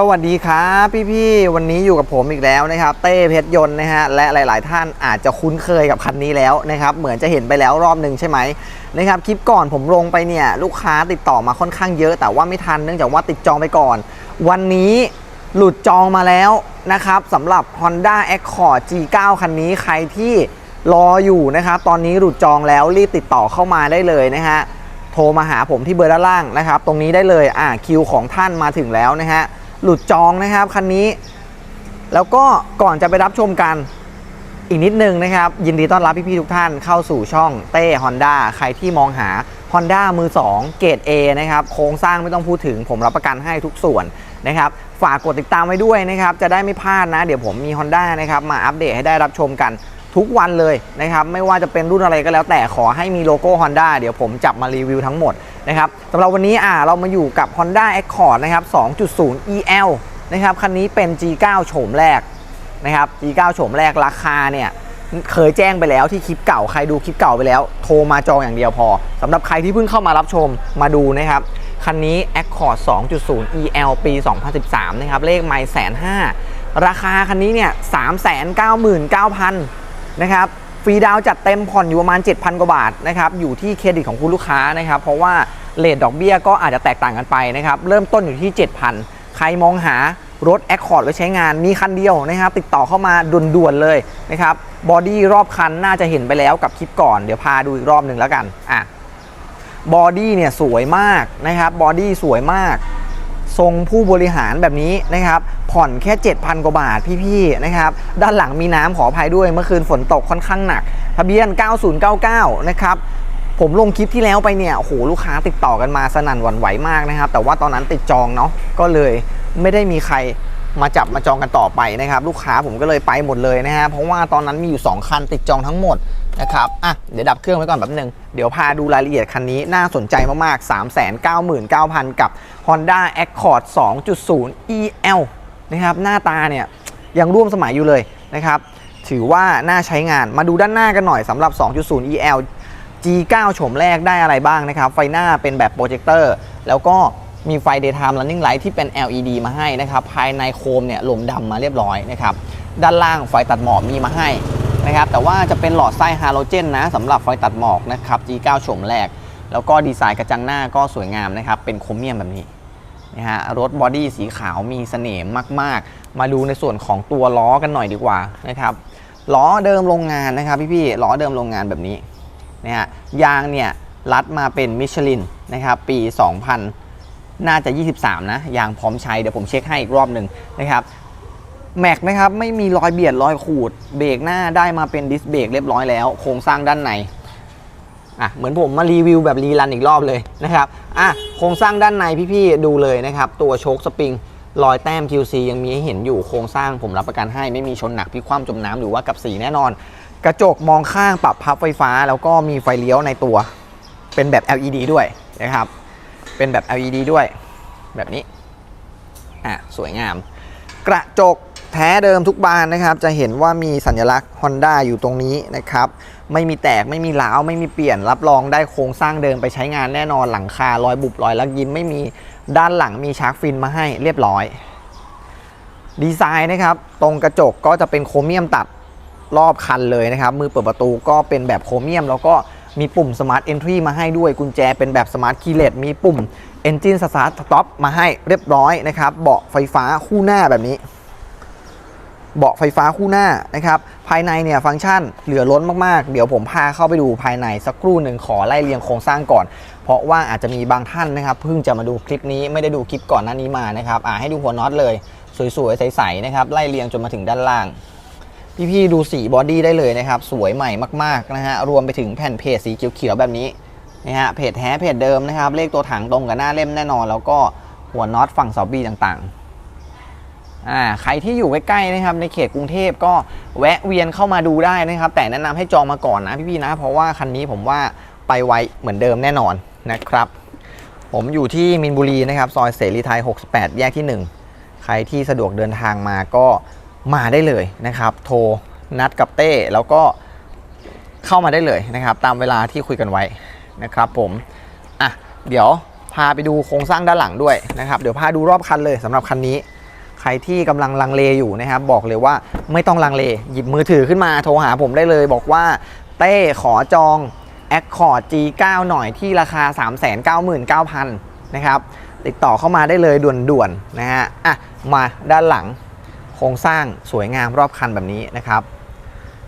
สวัสดีครับพี่ๆวันนี้อยู่กับผมอีกแล้วนะครับ เต้เพชรยนต์นะฮะและหลาย ๆ ท่านอาจจะคุ้นเคยกับคันนี้แล้วนะครับ เหมือนจะเห็นไปแล้วรอบหนึ่งใช่ไหมนะครับคลิปก่อนผมลงไปเนี่ยลูกค้าติดต่อมาค่อนข้างเยอะ แต่ว่าไม่ทันเนื่องจากว่าติดจองไปก่อน วันนี้หลุดจองมาแล้วนะครับสำหรับ Honda Accord G9 คันนี้ใครที่รออยู่นะครับตอนนี้หลุดจองแล้วรีบติดต่อเข้ามาได้เลยนะฮะโทรมาหาผมที่เบอร์ด้านล่างนะครับ ตรงนี้ได้เลยอ่าคิวของท่านมาถึงแล้วนะฮะ หลุดจองนะครับคันนี้ แล้วก็ก่อนจะไปรับชมกันอีกนิดนึงนะครับ ยินดีต้อนรับพี่ๆทุกท่านเข้าสู่ช่องเต้ Honda ใครที่มองหา Honda มือ 2 เกรด A นะครับ โครงสร้างไม่ต้องพูดถึงผมรับประกันให้ทุกส่วนนะครับ ฝากกดติดตามไว้ด้วยนะครับ จะได้ไม่พลาดนะ เดี๋ยวผมมี Honda นะครับ มาอัปเดตให้ได้รับชมกันทุกวันเลยนะครับ ไม่ว่าจะเป็นรุ่นอะไรก็แล้วแต่ขอให้มีโลโก้ Honda เดี๋ยวผมจับมารีวิวทั้งหมด นะครับสำหรับวันนี้อ่าเรามาอยู่กับ Honda Accord นะครับ 2.0 EL นะครับคันนี้เป็น G9 โฉมแรกนะครับ G9 โฉมแรกราคาเนี่ยเคยแจ้งไปแล้วที่คลิปเก่าใครดูคลิปเก่าไปแล้ว โทรมาจองอย่างเดียวพอสำหรับใครที่เพิ่งเข้ามารับชมมาดูนะครับคันนี้ Accord 2.0 EL ปี 2013 นะครับ เลขไม่แสนห้าราคาคันนี้เนี่ย399,000นะครับฟรีดาวน์จัดเต็มผ่อนอยู่ประมาณ 7,000 กว่าบาทนะครับอยู่ที่เครดิตของคุณลูกค้านะครับ เพราะว่า เลทดอกเบี้ยก็อาจจะแตกต่างกันไปนะครับ เริ่มต้นอยู่ที่ 7,000 ใครมองหารถ Accord ไว้ใช้งานมีคันเดียวนะครับ ติดต่อเข้ามาด่วนๆเลยนะครับบอดี้รอบคันน่าจะเห็นไปแล้วกับคลิปก่อน เดี๋ยวพาดูอีกรอบหนึ่งแล้วกันอะบอดี้เนี่ยสวยมากนะครับบอดี้สวยมาก ทรงผู้บริหารแบบนี้นะครับ ผ่อนแค่ 7,000 กว่าบาทพี่ๆนะครับ ด้านหลังมีน้ำขออภัยด้วยเมื่อคืนฝนตกค่อนข้างหนัก ทะเบียน 9099 นะครับ ผมลงคลิปที่แล้วไปเนี่ยโอ้โหลูกค้าติดต่อกันมาสนั่นหวั่นไหวมากนะครับ แต่ว่าตอนนั้นติดจองเนาะก็เลยไม่ได้มีใครมาจับมาจองกันต่อไปนะครับ ลูกค้าผมก็เลยไปหมดเลยนะฮะเพราะว่าตอนนั้นมีอยู่ 2 คันติดจองทั้งหมดนะครับอะเดี๋ยวดับเครื่องไว้ก่อนแป๊บนึง เดี๋ยวพาดูรายละเอียดคันนี้น่าสนใจมากๆ 399,000 กับ Honda Accord 2.0 EL นะครับหน้าตาเนี่ยยังร่วมสมัยอยู่เลยนะครับถือว่าน่าใช้งานมาดูด้านหน้ากันหน่อยสำหรับ 2.0 EL G9 โฉมแรกได้อะไรบ้างนะครับ ไฟหน้าเป็นแบบโปรเจคเตอร์ แล้วก็มีไฟ daytime running light ที่เป็น LED มาให้นะครับ ภายในโคมเนี่ยหลมดำมาเรียบร้อยนะครับ ด้านล่างไฟตัดหมอกมีมาให้นะครับ แต่ว่าจะเป็นหลอดไส้ฮาโลเจนนะสำหรับไฟตัดหมอกนะครับ G9 โฉมแรก แล้วก็ดีไซน์กระจังหน้าก็สวยงามนะครับ เป็นโครเมียมแบบนี้นะฮะ รถบอดี้สีขาวมีเสน่ห์มาก ๆ มาดูในส่วนของตัวล้อกันหน่อยดีกว่านะครับ ล้อเดิมโรงงานนะครับพี่ๆ ล้อเดิมโรงงานแบบนี้ นะฮะยางเนี่ยรัดมาเป็นมิชลินนะครับปี 2000 น่าจะ 23 นะยางพร้อมใช้เดี๋ยวผมเช็คให้อีกรอบหนึ่งนะครับแม็กนะครับไม่มีรอยเบียดรอยขูดเบรกหน้าได้มาเป็นดิสเบรกเรียบร้อยแล้ว โครงสร้างด้านในอะเหมือนผมมารีวิวแบบรีรันอีกรอบเลยนะครับอะโครงสร้างด้านในพี่ๆดูเลยนะครับตัวโชคสปริงรอยแต้ม QC ยังมีให้เห็นอยู่โครงสร้างผมรับประกันให้ไม่มีชนหนักพลิคว่ำจมน้ำหรือว่ากับสีแน่นอน กระจกมองข้างปรับพับไฟฟ้า แล้วก็มีไฟเลี้ยวในตัว เป็นแบบ LED ด้วยนะครับ เป็นแบบ LED ด้วย แบบนี้อะสวยงาม กระจกแท้เดิมทุกบานนะครับ จะเห็นว่ามีสัญลักษณ์ Honda อยู่ตรงนี้นะครับ ไม่มีแตกไม่มีล้าวไม่มีเปลี่ยนรับรองได้โครงสร้างเดิมไปใช้งานแน่นอนหลังคารอยบุบรอยลักยิ้มไม่มีด้านหลังมีชาร์กฟินมาให้เรียบร้อย ดีไซน์นะครับ ตรงกระจกก็จะเป็นโครเมียมตัด รอบคันเลยนะครับ มือเปิดประตูก็เป็นแบบโครเมียม แล้วก็มีปุ่ม Smart Entry มาให้ด้วย กุญแจเป็นแบบ Smart Keyless มีปุ่ม Engine Start Stop มาให้เรียบร้อยนะครับ เบาะไฟฟ้าคู่หน้าแบบนี้ เบาะไฟฟ้าคู่หน้านะครับ ภายในเนี่ยฟังก์ชันเหลือล้นมากๆ เดี๋ยวผมพาเข้าไปดูภายในสักครู่หนึ่งขอไล่เรียงโครงสร้างก่อน เพราะว่าอาจจะมีบางท่านนะครับเพิ่งจะมาดูคลิปนี้ไม่ได้ดูคลิปก่อนหน้านี้มานะครับอ่าให้ดูหัวน็อตเลย สวยๆใสๆนะครับไล่เรียงจนมาถึงด้านล่าง พี่ๆดูสีบอดี้ได้เลยนะครับ สวยใหม่มากๆนะฮะรวมไปถึงแผ่นเพจสีเขียวๆแบบนี้นะฮะเพจแท้เพจเดิมนะครับ เลขตัวถังตรงกับหน้าเล่มแน่นอน แล้วก็หัวน็อตฝั่งเสาบีต่างๆอ่าใครที่อยู่ใกล้ๆนะครับ ในเขตกรุงเทพก็แวะเวียนเข้ามาดูได้นะครับ แต่แนะนำให้จองมาก่อนนะพี่ๆนะเพราะว่าคันนี้ผมว่าไปไวเหมือนเดิมแน่นอนนะครับ ผมอยู่ที่มินบุรีนะครับซอยเสรีไทย 68 แยกที่ 1 ใครที่สะดวกเดินทางมาก็ มาได้เลยนะครับ โทรนัดกับเต้แล้วก็เข้ามาได้เลยนะครับ ตามเวลาที่คุยกันไว้นะครับผมอะเดี๋ยวพาไปดูโครงสร้างด้านหลังด้วยนะครับ เดี๋ยวพาดูรอบคันเลยสำหรับคันนี้ ใครที่กำลังลังเลอยู่นะครับ บอกเลยว่าไม่ต้องลังเลหยิบมือถือขึ้นมาโทรหาผมได้เลย บอกว่าเต้ขอจอง Accord G9 หน่อยที่ราคา 399,000 นะครับ ติดต่อเข้ามาได้เลยด่วนๆนะฮะอะมาด้านหลัง โครงสร้างสวยงามรอบคันแบบนี้นะครับ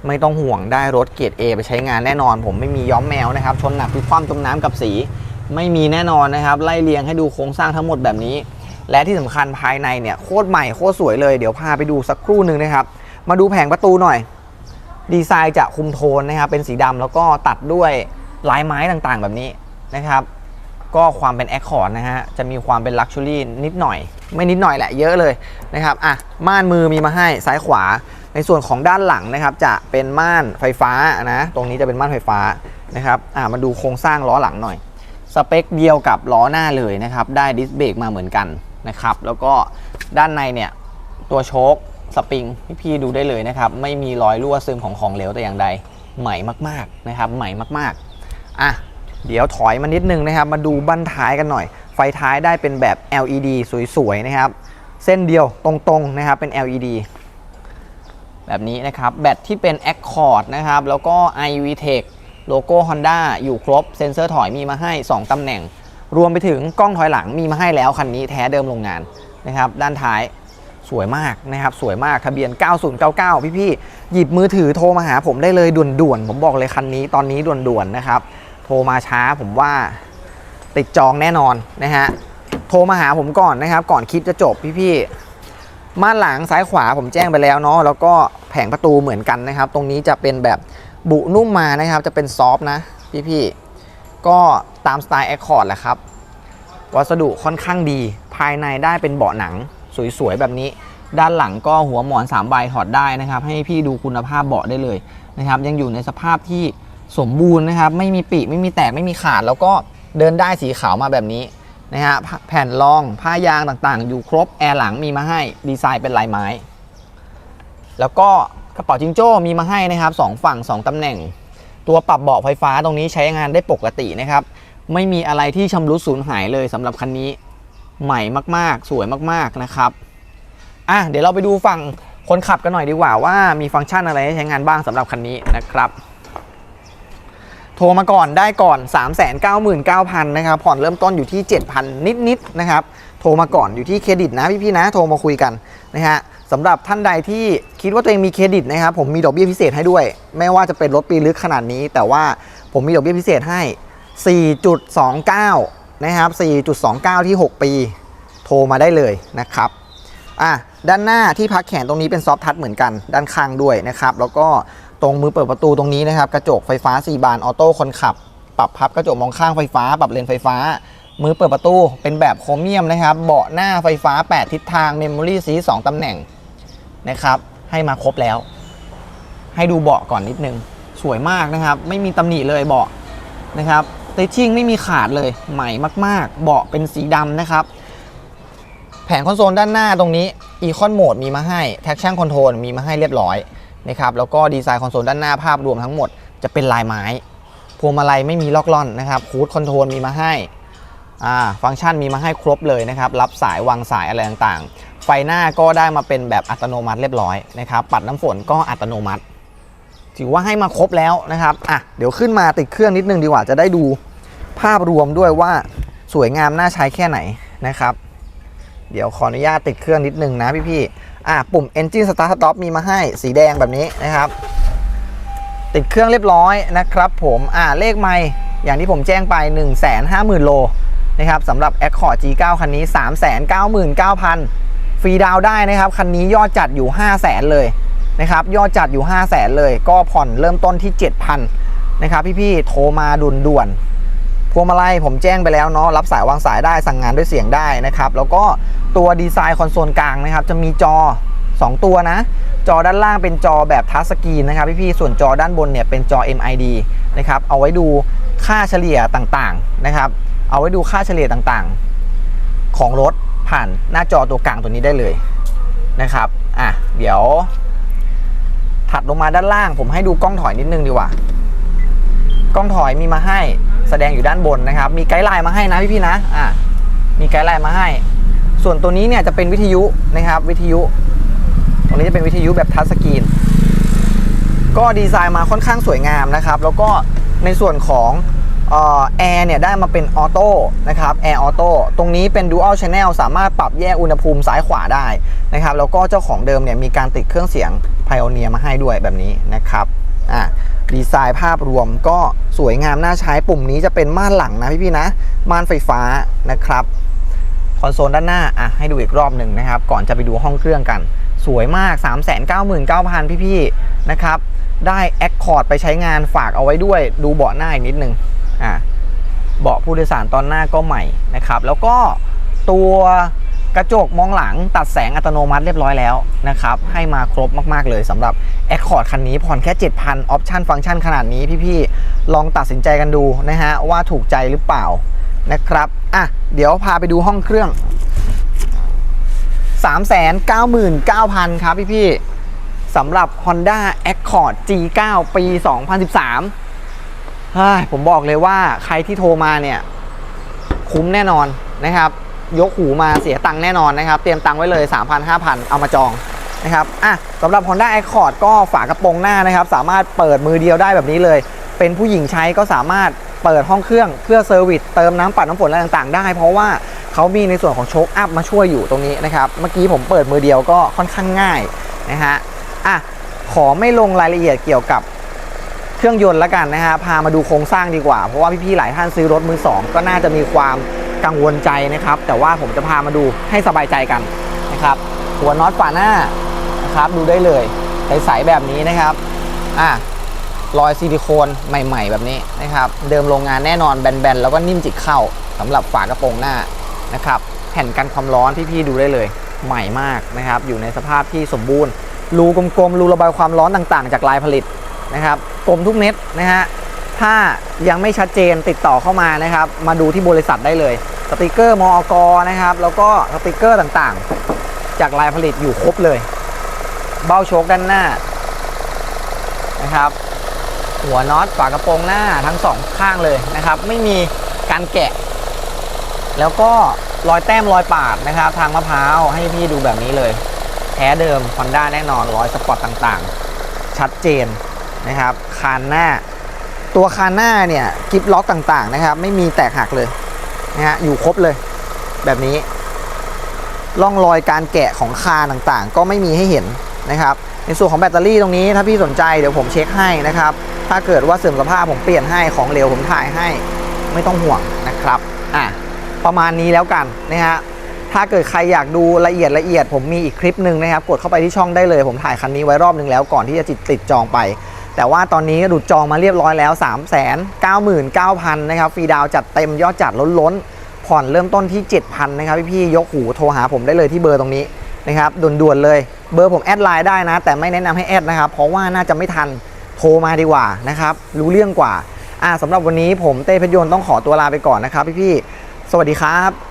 ไม่ต้องห่วงได้รถเกียรด A ไปใช้งานแน่นอน ผมไม่มีย้อมแมวนะครับ ชนหนักพิคว่ำจมน้ำกับสี ไม่มีแน่นอนนะครับ ไล่เรียงให้ดูโครงสร้างทั้งหมดแบบนี้ และที่สำคัญภายในเนี่ยโคตรใหม่โคตรสวยเลยเดี๋ยวพาไปดูสักครู่หนึ่งนะครับ มาดูแผงประตูหน่อย ดีไซน์จะคุมโทนนะครับ เป็นสีดำแล้วก็ตัดด้วยลายไม้ต่างๆ แบบนี้นะครับ ก็ความเป็นแอคคอร์ดนะฮะจะมีความเป็นลักชัวรี่นิดหน่อย ไม่นิดหน่อยแหละเยอะเลยนะครับอะม่านมือมีมาให้ซ้ายขวา ในส่วนของด้านหลังนะครับ จะเป็นม่านไฟฟ้านะตรงนี้จะเป็นม่านไฟฟ้านะครับอะมาดูโครงสร้างล้อหลังหน่อย สเปคเดียวกับล้อหน้าเลยนะครับ ได้ดิสเบรกมาเหมือนกันนะครับ แล้วก็ด้านในเนี่ยตัวโชคสปริงพี่ๆดูได้เลยนะครับ ไม่มีรอยรั่วซึมของของเหลวแต่อย่างใดใหม่มากๆนะครับ ใหม่มากๆอะเดี๋ยวถอยมานิดนึงนะครับ มาดูบั้นท้ายกันหน่อย ฟท้ายได้เป็นแบบ LED สวยๆนะครับ เส้นเดียวตรงๆนะครับเป็น LED แบบนี้นะครับแบตที่เป็น Accord นะครับแล้วก็ iVTEC โลโก้ Honda อยู่ครบเซ็นเซอร์ถอยมีมาให้ 2 ตำแหน่ง รวมไปถึงกล้องถอยหลังมีมาให้แล้วคันนี้แท้เดิมโรงงานนะครับด้านท้ายสวยมากนะครับสวยมากทะเบียน 9099 พี่ๆหยิบมือถือโทรมาหาผมได้เลยด่วนๆ ผมบอกเลยคันนี้ตอนนี้ด่วนๆนะครับ โทรมาช้าผมว่า ติดจองแน่นอนนะฮะโทรมาหาผมก่อนนะครับ ก่อนคลิปจะจบพี่ๆม่านหลังซ้ายขวาผมแจ้งไปแล้วเนาะแล้วก็แผงประตูเหมือนกันนะครับ ตรงนี้จะเป็นแบบบุนุ่มมานะครับ จะเป็นซอฟนะพี่ๆก็ตามสไตล์แอคคอร์ดแหละครับ วัสดุค่อนข้างดี ภายในได้เป็นเบาะหนังสวยๆแบบนี้ ด้านหลังก็หัวหมอน3ใบถอดได้นะครับ ให้พี่ดูคุณภาพเบาะได้เลยนะครับ ยังอยู่ในสภาพที่สมบูรณ์นะครับ ไม่มีปีไม่มีแตกไม่มีขาดแล้วก็ เดินได้สีขาวมาแบบนี้นะฮะแผ่นรองผ้ายางต่างๆ อยู่ครบแอร์หลังมีมาให้ดีไซน์เป็นลายไม้ แล้วก็กระเป๋าจิงโจ้มีมาให้นะครับสองฝั่งสองตำแหน่ง ตัวปรับเบาะไฟฟ้าตรงนี้ใช้งานได้ปกตินะครับ ไม่มีอะไรที่ชำรุดสูญหายเลยสำหรับคันนี้ ใหม่มากๆ สวยมากๆนะครับอะเดี๋ยวเราไปดูฝั่งคนขับกันหน่อยดีกว่าว่ามีฟังก์ชันอะไรให้ใช้งานบ้างสำหรับคันนี้นะครับ โทรมาก่อนได้ก่อน 399,000นะครับผ่อนเริ่มต้นอยู่ที่ 7,000 นิดๆนะครับโทรมาก่อนอยู่ที่เครดิตนะพี่ๆนะ โทรมาคุยกันนะฮะสำหรับท่านใดที่คิดว่าตัวเองมีเครดิตนะครับผมมีดอกเบี้ยพิเศษให้ด้วย ไม่ว่าจะเป็นรถปีลึกขนาดนี้ แต่ว่าผมมีดอกเบี้ยพิเศษให้ 4.29 นะครับ 4.29 ที่ 6 ปี โทรมาได้เลยนะครับอะด้านหน้าที่พักแขนตรงนี้เป็นซอฟทัชเหมือนกัน ด้านข้างด้วยนะครับ แล้วก็ ตรงมือเปิดประตูตรงนี้นะครับ กระจกไฟฟ้า 4 บานออโต้คนขับ ปรับพับกระจกมองข้างไฟฟ้า ปรับเลนไฟฟ้า มือเปิดประตูเป็นแบบโครเมียมนะครับ เบาะหน้าไฟฟ้า 8 ทิศทางเมมโมรี่ซี2ตำแหน่งนะครับ ให้มาครบแล้ว ให้ดูเบาะก่อนนิดนึง สวยมากนะครับ ไม่มีตำหนิเลยเบาะนะครับเตชิ่งไม่มีขาดเลย ใหม่มาก ๆ เบาะเป็นสีดำนะครับ แผงคอนโซลด้านหน้าตรงนี้ Econ Mode มีมาให้ Traction Control มีมาให้เรียบร้อย นะครับแล้วก็ดีไซน์คอนโซลด้านหน้าภาพรวมทั้งหมดจะเป็นลายไม้พวงมาลัยไม่มีล็อกล่อนนะครับคูดคอนโทรลมีมาให้อ่าฟังก์ชันมีมาให้ครบเลยนะครับรับสายวางสายอะไรต่างๆ ไฟหน้าก็ได้มาเป็นแบบอัตโนมัติเรียบร้อยนะครับปัดน้ำฝนก็อัตโนมัติ ถือว่าให้มาครบแล้วนะครับอะเดี๋ยวขึ้นมาติดเครื่องนิดนึงดีกว่าจะได้ดูภาพรวมด้วยว่าสวยงามน่าใช้แค่ไหนนะครับ เดี๋ยวขออนุญาตติดเครื่องนิดนึงนะพี่ๆ อะปุ่ม Engine Start Stop มีมาให้สีแดงแบบนี้นะครับ ติดเครื่องเรียบร้อยนะครับผมอะเลขไม่อย่างที่ผมแจ้งไป 150,000 โลนะครับสำหรับ Accord G9 คันนี้ 399,000 ฟรีดาวได้นะครับ คันนี้ยอดจัดอยู่ 500,000 เลยนะครับยอดจัดอยู่ 500,000 เลย ก็ผ่อนเริ่มต้นที่ 7,000 นะครับพี่ๆโทรมาด่วนๆ พวงมาลัยผมแจ้งไปแล้วเนาะรับสายวางสายได้สั่งงานด้วยเสียงได้นะครับ แล้วก็ตัวดีไซน์คอนโซลกลางนะครับ จะมีจอ 2 ตัวนะ จอด้านล่างเป็นจอแบบทัชสกรีนนะครับพี่ๆส่วนจอด้านบนเนี่ยเป็นจอ MID นะครับเอาไว้ดูค่าเฉลี่ยต่างๆนะครับ เอาไว้ดูค่าเฉลี่ยต่างๆ ของรถผ่านหน้าจอตัวกลางตัวนี้ได้เลยนะครับอะเดี๋ยว ถัดลงมาด้านล่างผมให้ดูกล้องถอยนิดนึงดีกว่ากล้องถอยมีมาให้ แสดงอยู่ด้านบนนะครับ มีไกด์ไลน์มาให้นะพี่ๆนะอะมีไกด์ไลน์มาให้ ส่วนตัวนี้เนี่ยจะเป็นวิทยุนะครับ วิทยุตรงนี้จะเป็นวิทยุแบบทัชสกรีนก็ดีไซน์มาค่อนข้างสวยงามนะครับ แล้วก็ในส่วนของแอร์เนี่ยได้มาเป็นออโต้นะครับแอร์ออโต้ตรงนี้เป็น Dual Channel สามารถปรับแยกอุณหภูมิซ้ายขวาได้นะครับ แล้วก็เจ้าของเดิมเนี่ยมีการติดเครื่องเสียง Pioneer มาให้ด้วยแบบนี้นะครับอะ ดีไซน์ภาพรวมก็สวยงามน่าใช้ปุ่มนี้จะเป็นม่านหลังนะพี่ๆนะ ม่านไฟฟ้านะครับคอนโซลด้านหน้าอะให้ดูอีกรอบหนึ่งนะครับ ก่อนจะไปดูห้องเครื่องกัน สวยมาก 399,000 พี่ๆนะครับ ได้ Accord ไปใช้งานฝากเอาไว้ด้วย ดูเบาะหน้าอีกนิดนึงอะเบาะผู้โดยสารตอนหน้าก็ใหม่นะครับ แล้วก็ตัวกระจกมองหลังตัดแสงอัตโนมัติเรียบร้อยแล้วนะครับ ให้มาครบมาก ๆ เลยสำหรับ Accord คันนี้ผ่อนแค่ 7,000ออปชันฟังก์ชันขนาดนี้พี่ๆลองตัดสินใจกันดูนะฮะว่าถูกใจหรือเปล่านะครับอะเดี๋ยวพาไปดูห้องเครื่อง 399,000 ครับพี่ๆสำหรับ Honda Accord G9 ปี 2013เฮ้ยผมบอกเลยว่าใครที่โทรมาเนี่ย คุ้มแน่นอนนะครับ ยกหูมาเสียตังค์แน่นอนนะครับ เตรียมตังค์ไว้เลย 3,000 5,000 เอามาจอง นะครับอะสำหรับ Honda Accord ก็ฝากระโปรงหน้านะครับ สามารถเปิดมือเดียวได้แบบนี้เลย เป็นผู้หญิงใช้ก็สามารถเปิดห้องเครื่องเพื่อเซอร์วิสเติมน้ำปัดน้ำฝนอะไรต่างๆ ได้ เพราะว่าเขามีในส่วนของโชคอัพมาช่วยอยู่ตรงนี้นะครับ เมื่อกี้ผมเปิดมือเดียวก็ค่อนข้างง่ายนะฮะอะขอไม่ลงรายละเอียดเกี่ยวกับเครื่องยนต์แล้วกันนะฮะพามาดูโครงสร้างดีกว่า เพราะว่าพี่ๆหลายท่านซื้อรถมือสองก็น่าจะมีความกังวลใจนะครับ แต่ว่าผมจะพามาดูให้สบายใจกันนะครับ หัวน็อตฝาหน้า นะครับ ดูได้เลยใสๆแบบนี้นะครับอะรอยซิลิโคนใหม่ ๆ แบบนี้นะครับ เดิมโรงงานแน่นอนแบนๆแล้วก็นิ่มจิกเข้าสำหรับฝากระโปรงหน้านะครับ แผ่นกันความร้อนพี่ๆดูได้เลยใหม่มากนะครับ อยู่ในสภาพที่สมบูรณ์ รูกลมๆรูระบายความร้อนต่างๆ จากลายผลิตนะครับกลมทุกเม็ดนะฮะถ้ายังไม่ชัดเจนติดต่อเข้ามานะครับ มาดูที่บริษัทได้เลย สติกเกอร์มอกนะครับ แล้วก็สติกเกอร์ต่างๆ จากลายผลิตอยู่ครบเลย เบ้าโชคด้านหน้านะครับ หัวน็อตฝากระโปรงหน้าทั้งสองข้างเลยนะครับ ไม่มีการแกะ แล้วก็รอยแต้มรอยปาดนะครับ ทางมะพร้าวให้พี่ดูแบบนี้เลย แท้เดิม Honda แน่นอนรอยสปอร์ตต่างๆ ชัดเจนนะครับ คานหน้า ตัวคานหน้าเนี่ยกิฟล็อกต่างๆนะครับ ไม่มีแตกหักเลยนะฮะอยู่ครบเลย แบบนี้ร่องรอยการแกะของคานต่างๆ ก็ไม่มีให้เห็น นะครับ ในส่วนของแบตเตอรี่ตรงนี้ถ้าพี่สนใจเดี๋ยวผมเช็คให้นะครับ ถ้าเกิดว่าเสื่อมสภาพผมเปลี่ยนให้ของเหลวผมถ่ายให้ไม่ต้องห่วงนะครับอะประมาณนี้แล้วกันนะฮะถ้าเกิดใครอยากดูละเอียดละเอียด ผมมีอีกคลิปหนึ่งนะครับ กดเข้าไปที่ช่องได้เลย ผมถ่ายคันนี้ไว้รอบนึงแล้วก่อนที่จะติดติดจองไป แต่ว่าตอนนี้ดูดจองมาเรียบร้อยแล้ว 3 9 9 0 0 0นะครับฟรีดาวจัดเต็มยอดจัดล้นล้นๆผ่อนเริ่มต้นที่ 7,000นะครับพี่ๆยกหูโทรหาผมได้เลยที่เบอร์ตรงนี้ นะครับด่วนๆเลย เบอร์ผมแอดไลน์ได้นะ แต่ไม่แนะนำให้แอดนะครับ เพราะว่าน่าจะไม่ทันโทรมาดีกว่านะครับ รู้เรื่องกว่าอ่าสำหรับวันนี้ผมเต้เพชรยนต์ต้องขอตัวลาไปก่อนนะครับพี่ๆสวัสดีครับ